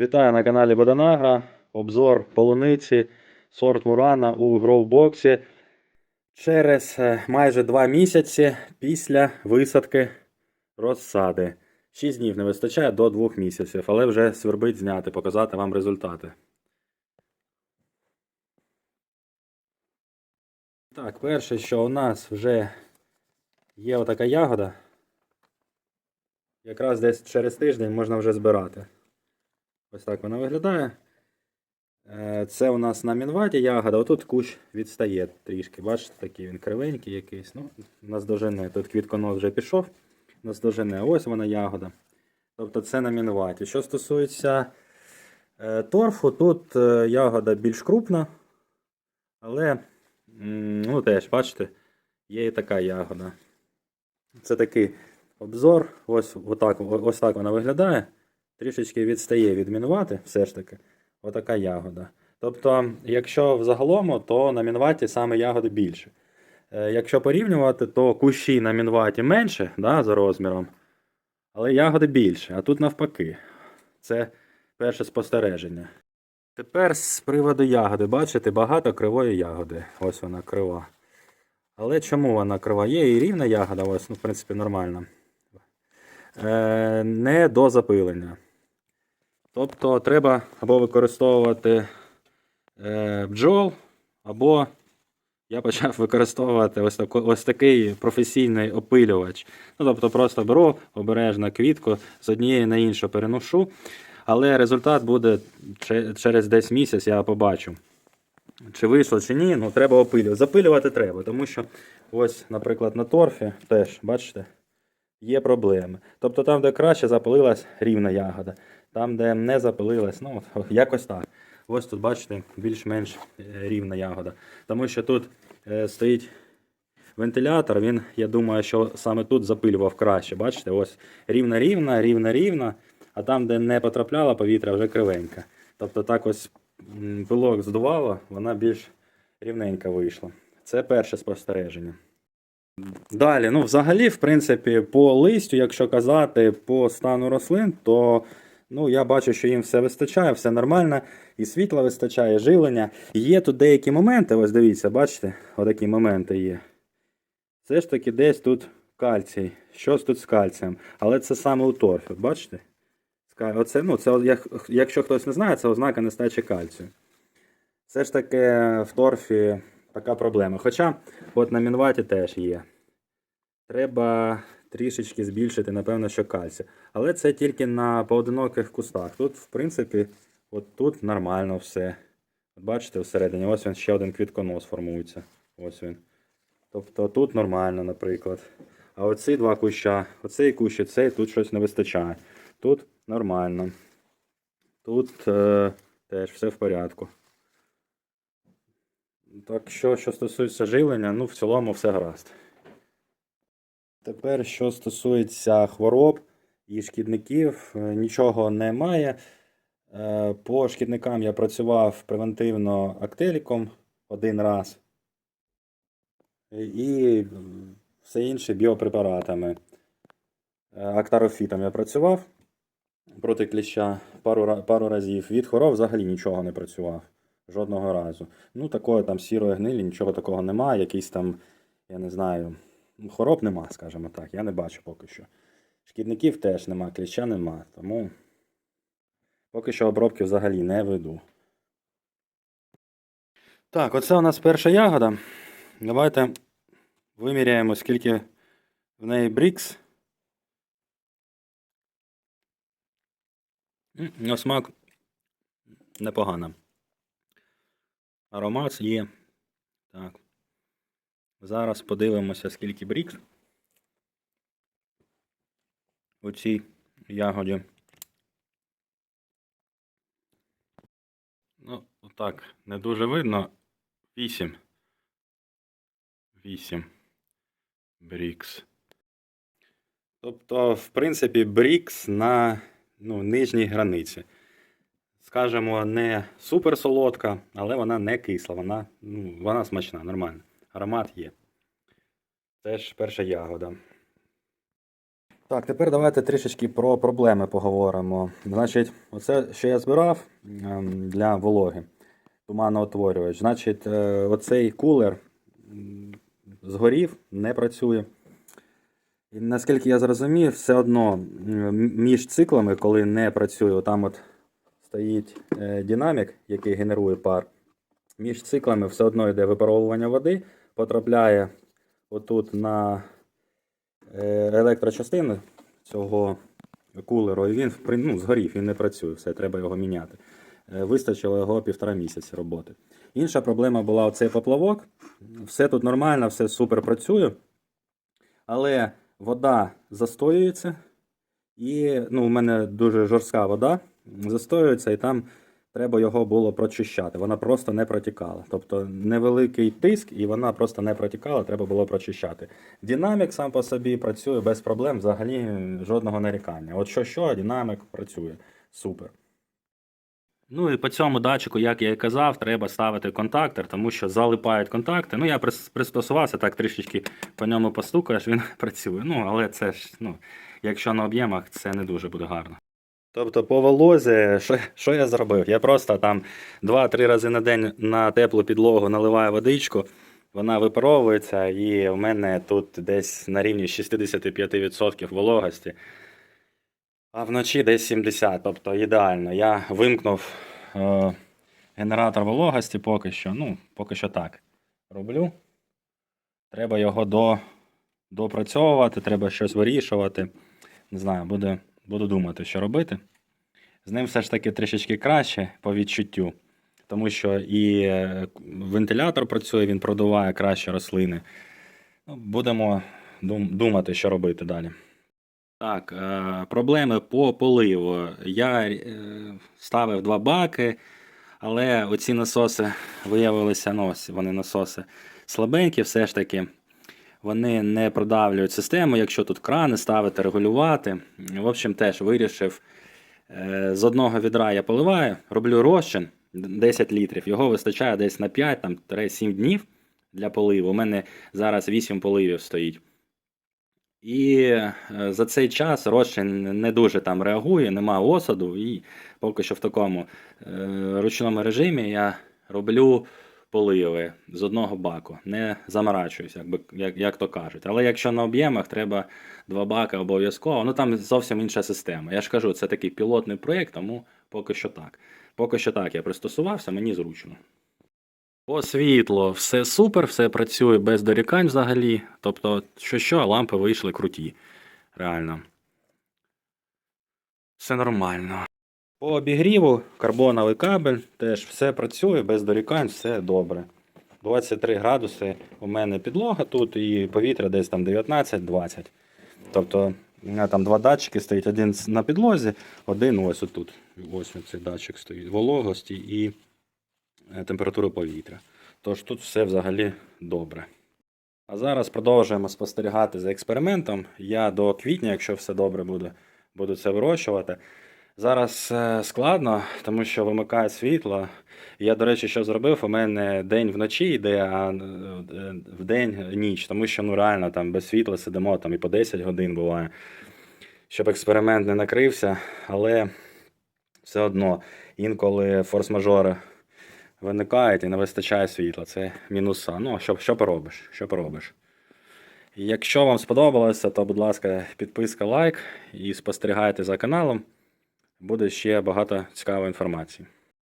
Вітаю на каналі Боданагра. Обзор полуниці сорт Мурана у гроубоксі через е, майже 2 місяці після висадки розсади. 6 днів не вистачає до 2 місяців, але вже свербить зняти, показати вам результати. Так, перше, що у нас вже є отака ягода. Якраз десь через тиждень можна вже збирати. Ось так вона виглядає. Е, Це у нас на мінваті ягода. Отут кущ відстає трішки. Бачите, такий він кривенький якийсь. Ну, наздожене. Тут квітконос вже пішов. Наздожене. Ось вона ягода. Тобто це на мінваті. Що стосується е, торфу, тут е, ягода більш крупна. Але, ну теж, бачите, є і така ягода. Це такий обзор. Ось, отак, ось так вона виглядає трішечки відстає від мінвати, все ж таки, отака ягода. Тобто, якщо в загалому, то на мінваті саме ягоди більше. Е, Якщо порівнювати, то кущі на мінваті менше да, за розміром, але ягоди більше, а тут навпаки. Це перше спостереження. Тепер з приводу ягоди, бачите, багато кривої ягоди. Ось вона крива. Але чому вона крива? Є і рівна ягода, ось, ну, в принципі, нормальна. Е, не до запилення. Тобто треба або використовувати е, бджол, або я почав використовувати ось, тако, ось такий професійний опилювач. Ну, тобто просто беру обережно квітку з однієї на іншу переношу, але результат буде через десь місяць, я побачу. Чи вийшло, чи ні, ну треба опилювати. Запилювати треба, тому що ось, наприклад, на торфі теж, бачите, є проблеми. Тобто там, де краще запилилась рівна ягода, там, де не запилилась, ну, якось так. Ось тут, бачите, більш-менш е, рівна ягода. Тому що тут е, стоїть вентилятор, він, я думаю, що саме тут запилював краще. Бачите, ось рівна-рівна, рівна-рівна, а там, де не потрапляло повітря, вже кривенька. Тобто так ось пилок здувало, вона більш рівненька вийшла. Це перше спостереження. Далі, ну, взагалі, в принципі, по листю, якщо казати по стану рослин, то ну, я бачу, що їм все вистачає, все нормально, і світла вистачає, і живлення. Є тут деякі моменти, ось дивіться, бачите, отакі моменти є. Все ж таки десь тут кальцій. Щось тут з кальцієм. Але це саме у торфі, бачите? Оце, ну, це, як- якщо хтось не знає, це ознака нестачі кальцію. Все ж таки в торфі така проблема. Хоча от на мінваті теж є. Треба трішечки збільшити, напевно, що кальцію. Але це тільки на поодиноких кустах. Тут, в принципі, от тут нормально все. От бачите, всередині, ось він ще один квітконос формується. Ось він. Тобто тут нормально, наприклад. А оці два куща, оцей кущ цей, тут щось не вистачає. Тут нормально. Тут е, теж все в порядку. Так що, що стосується живлення, ну в цілому все гаразд. Тепер, що стосується хвороб і шкідників, е, нічого немає. Е, По шкідникам я працював превентивно актеліком один раз. І все інше біопрепаратами. Е, Актарофітом я працював проти кліща пару, пару разів. Від хвороб взагалі нічого не працював. Жодного разу. Ну, такої там сірої гнилі, нічого такого немає. Якийсь там, я не знаю, хвороб нема, скажімо так. Я не бачу поки що. Шкідників теж нема, кліща нема. Тому поки що обробки взагалі не веду. Так, оце у нас перша ягода. Давайте виміряємо, скільки в неї брікс. На смак непогано. Аромат є. Так. Зараз подивимося, скільки брікс у цій ягоді. Ну, так, не дуже видно. 8. 8. Брікс. Тобто, в принципі, брікс на ну, нижній границі. Скажемо, не супер солодка, але вона не кисла, вона, ну, вона смачна, нормальна. Аромат є. Теж перша ягода. Так, тепер давайте трішечки про проблеми поговоримо. Значить, оце, що я збирав ем, для вологи, туманоутворювач. Значить, е, оцей кулер згорів, не працює. І наскільки я зрозумів, все одно між циклами, коли не працює, там от стоїть е, динамік, який генерує пар. Між циклами все одно йде випаровування води, потрапляє отут на е, електрочастини цього кулеру, і він ну, згорів, він не працює, все, треба його міняти. Е, Вистачило його півтора місяці роботи. Інша проблема була оцей поплавок. Все тут нормально, все супер працює. Але вода застоюється, і ну, у мене дуже жорстка вода застоюється, і там треба його було прочищати. Вона просто не протікала. Тобто невеликий тиск, і вона просто не протікала, треба було прочищати. Динамік сам по собі працює без проблем, взагалі жодного нарікання. От що, що, динамік працює. Супер. Ну і по цьому датчику, як я і казав, треба ставити контактор, тому що залипають контакти. Ну, я пристосувався, так трішечки по ньому постукаєш, він працює. Ну, але це ж, ну, якщо на об'ємах, це не дуже буде гарно. Тобто по волозі, що, що я зробив? Я просто там 2-3 рази на день на теплу підлогу наливаю водичку, вона випаровується, і у мене тут десь на рівні 65% вологості. А вночі десь 70, тобто ідеально. Я вимкнув е, генератор вологості поки що. Ну, поки що так. Роблю. Треба його до, допрацьовувати, треба щось вирішувати. Не знаю, буду, буду думати, що робити. З ним все ж таки трішечки краще по відчуттю. Тому що і е, вентилятор працює, він продуває краще рослини. Ну, будемо думати, що робити далі. Так, е, проблеми по поливу. Я е, ставив два баки, але оці насоси виявилися, ну, вони насоси слабенькі, все ж таки. Вони не продавлюють систему, якщо тут крани ставити, регулювати. В общем, теж вирішив. е, З одного відра я поливаю, роблю розчин 10 літрів. Його вистачає десь на 5-7 днів для поливу. У мене зараз 8 поливів стоїть. І е, за цей час розчин не дуже там реагує, нема осаду, і поки що в такому е, ручному режимі я роблю поливи з одного баку, не заморачуюсь, як, як, як то кажуть. Але якщо на об'ємах треба два баки обов'язково, ну там зовсім інша система. Я ж кажу, це такий пілотний проєкт, тому поки що так. Поки що так, я пристосувався, мені зручно. По світло, все супер, все працює без дорікань взагалі. Тобто, що що, лампи вийшли круті. Реально. Все нормально. По обігріву карбоновий кабель теж все працює без дорікань, все добре. 23 градуси у мене підлога тут і повітря десь там 19-20. Тобто, у мене там два датчики стоять, один на підлозі, один ось отут. Ось цей датчик стоїть вологості і е, температури повітря. Тож тут все взагалі добре. А зараз продовжуємо спостерігати за експериментом. Я до квітня, якщо все добре буде, буду це вирощувати. Зараз е, складно, тому що вимикає світло. Я, до речі, що зробив? У мене день вночі йде, а е, вдень ніч, тому що ну реально там без світла сидимо там і по 10 годин буває, щоб експеримент не накрився, але все одно інколи форс-мажори виникають і не вистачає світла. Це мінуса. Ну, що, що поробиш? Що поробиш? Якщо вам сподобалося, то, будь ласка, підписка, лайк і спостерігайте за каналом. Буде ще багато цікавої інформації.